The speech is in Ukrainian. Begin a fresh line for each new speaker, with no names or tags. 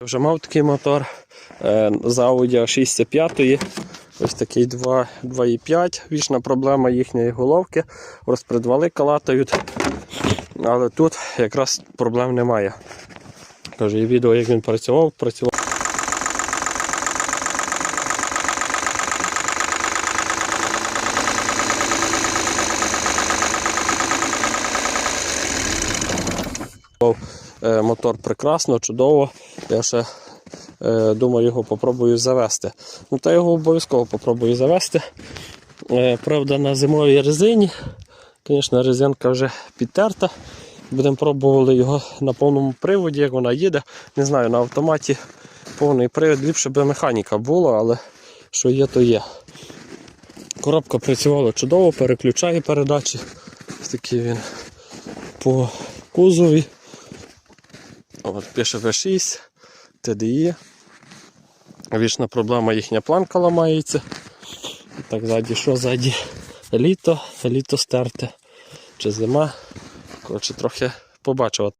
Вже мав такий мотор е, з Audi 65 Ось такий 2 2,5. Вічна проблема їхньої головки. Розпредвали калатають. Але тут якраз проблем немає. Кажу, є відео, як він працював, працював. Е, Мотор прекрасно, чудово. Я ще е, думаю, його попробую завести. Ну, та його обов'язково попробую завести. Е, правда, на зимовій резині. Звісно, резинка вже підтерта. Будемо пробували його на повному приводі, як вона їде. Не знаю, на автоматі повний привід. Ліпше би механіка була, але що є, то є. Коробка працювала чудово, переключає передачі. Ось такий він по кузові. От, пише V6, TDI. Вічна проблема їхня планка ламається. Так, ззаді що ззаді? Літо, літо стерте. Чи зима. Коротше, трохи побачив.